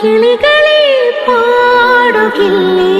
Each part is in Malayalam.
കിളികളെ പാടുകില്ലേ?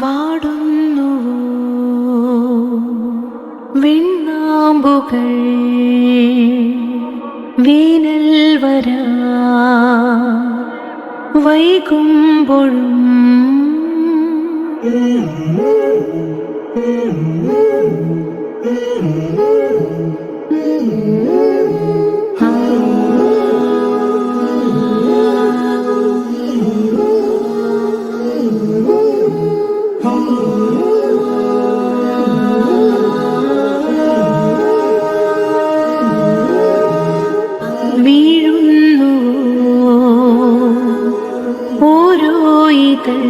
വാടുന്നുവോ വിണ്ണാമ്പുകൾ വേനൽ വരാ വൈകുമ്പോഴും Mm-hmm. ഓരോ ഇതൾ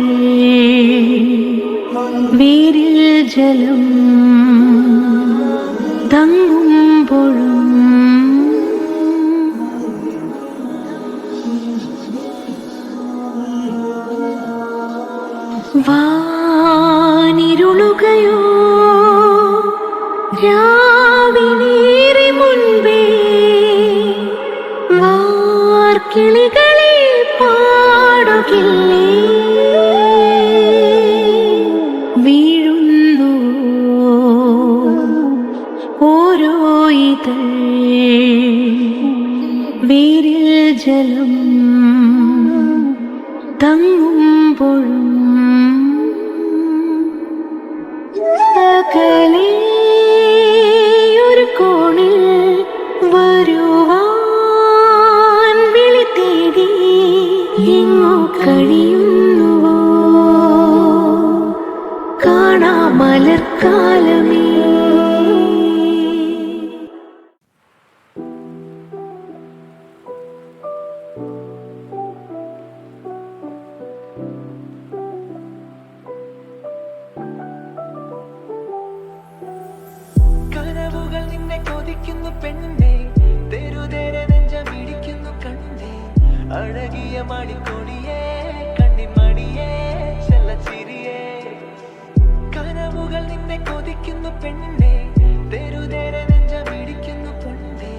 വേരിൽ ജലം തങ്ങുമ്പോഴും തങ്ങുമ്പോൾ അഴകിയ മണിക്കൊടിയേ കണ്ണിമണിയേ ചെല്ലച്ചിരിയേ. കനവുകൾ നിന്നെ കൊതിക്കുന്നു പെണ്ണെ തെരുതേര നെഞ്ചം ഇടിക്കുന്നു പൊണ്ണെ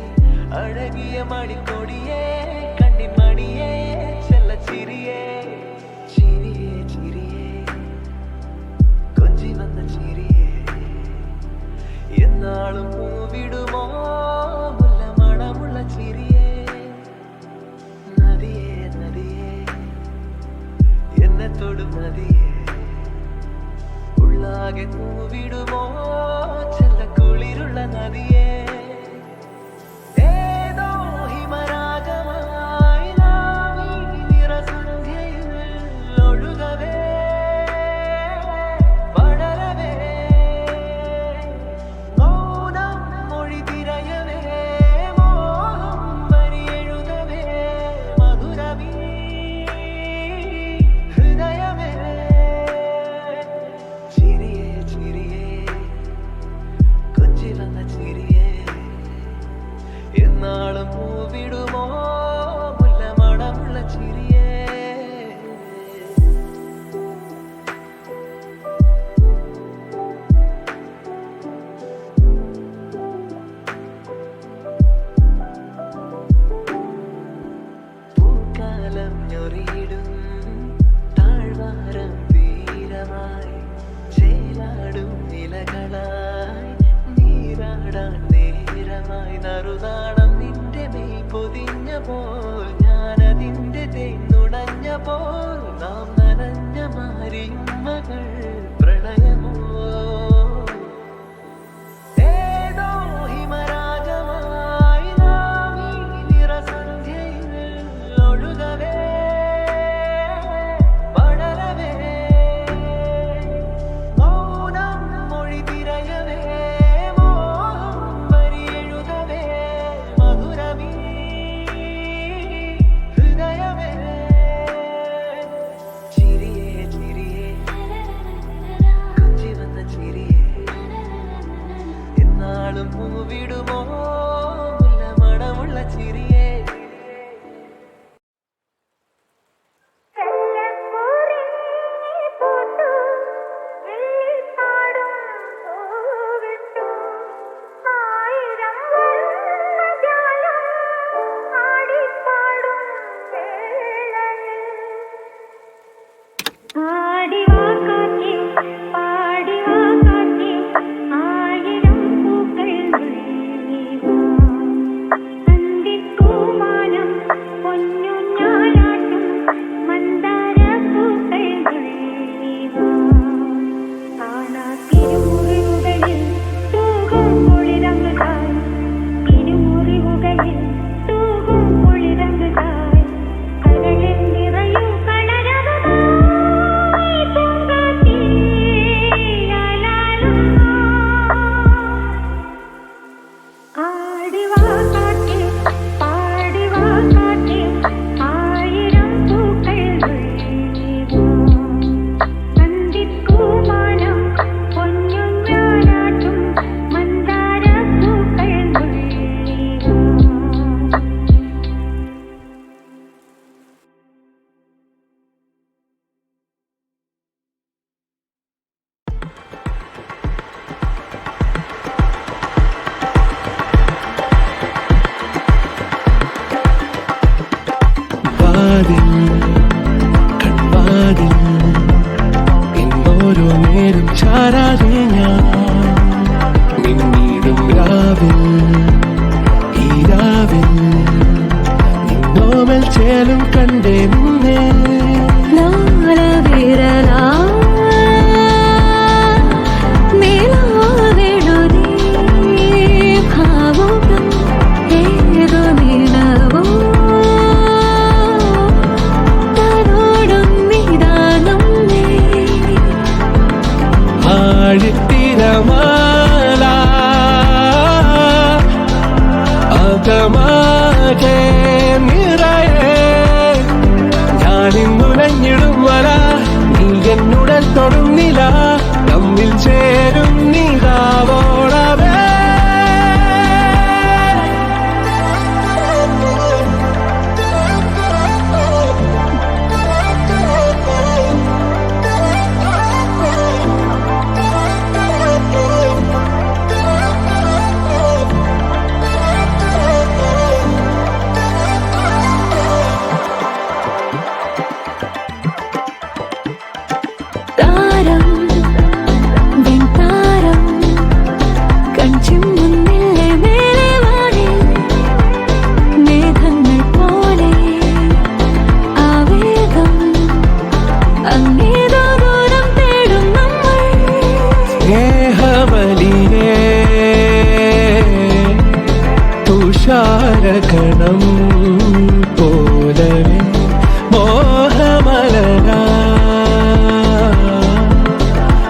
അഴകിയ മണിക്കൊടിയേ കണ്ണിമണിയേ ചെല്ലച്ചിരിയേ. ചിരിയേ ചിരിയേ. കൊഞ്ചി വന്ന ചിരിയേ. എന്നാളും പൂവിടും തൊടുമതിയെ. ഉള്ളാകെ മൂവിടുമോ ചെല്ല കുളിരുള്ള നദിയെ.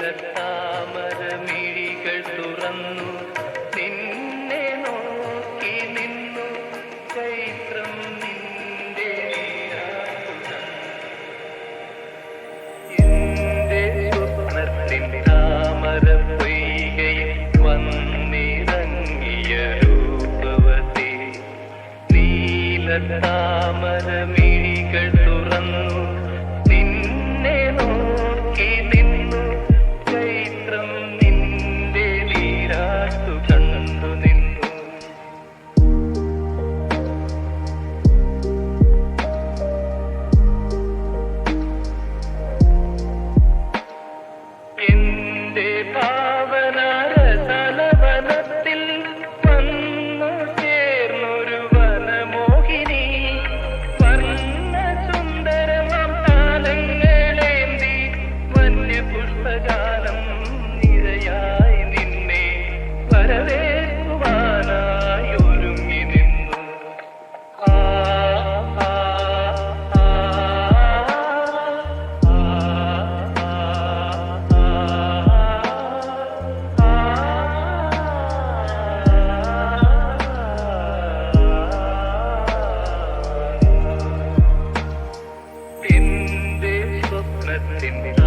നീലത്താമര മിഴികൾ തുറന്നു. നിന്നെ നോക്കി നിന്നു. ചൈത്രം നിന്റെ എന്റെ സ്വപ്നത്തിൻ താമര പൊയ്കയിൽ വന്നിറങ്ങിയ രൂപവതി. നീലത്താ didn't